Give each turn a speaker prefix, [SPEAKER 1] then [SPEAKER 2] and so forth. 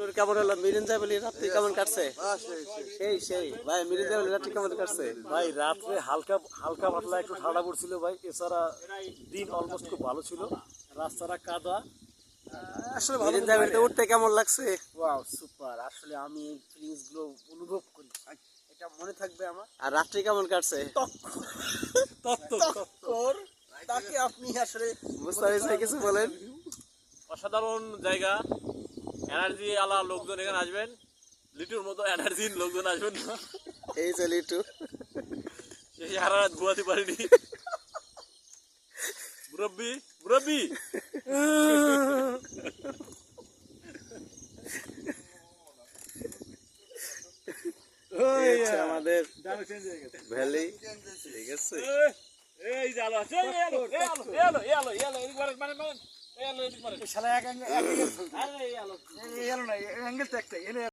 [SPEAKER 1] Tour কেমন হলো? বলি রাত্রি কেমন কাটছে? সেই সেই। ভাই বলি রাত্রি কেমন কাটছে?
[SPEAKER 2] ভাই রাত্রে হালকা হালকা পাতলা একটু ঠান্ডা পড়ছিল ভাই। এছাড়া দিন অলমোস্ট খুব ভালো ছিল। রাস্তাটা কাদা। আসলে
[SPEAKER 1] মিরিঞ্জা উঠতে কেমন লাগছে?
[SPEAKER 2] ওয়াও সুপার আসলে আমি এই ফিলিংসগুলো অনুভব করি। এটা মনে থাকবে আমার।
[SPEAKER 1] আর রাত্রি কেমন কাটছে?
[SPEAKER 2] তাকে আপনি আসলে
[SPEAKER 1] কিছু বলেন?
[SPEAKER 3] অসাধারণ জায়গা। এনার্জি আলা লোকজন এখানে আসবেন। লিটুর মতো এনার্জির লোকজন আসবেন না।
[SPEAKER 1] এই যে লিটু।
[SPEAKER 3] সেই সারা রাত ঘুমাতে পারিনি। মুরব্বি মুরব্বি।
[SPEAKER 1] আমাদের ভ্যালি। ঠিক আছে
[SPEAKER 3] এই যে আলো আছে এই আলো এই আলো এই আলো এই আলো এই মারেন মারেন মারেন এই আলো এদিক মারেন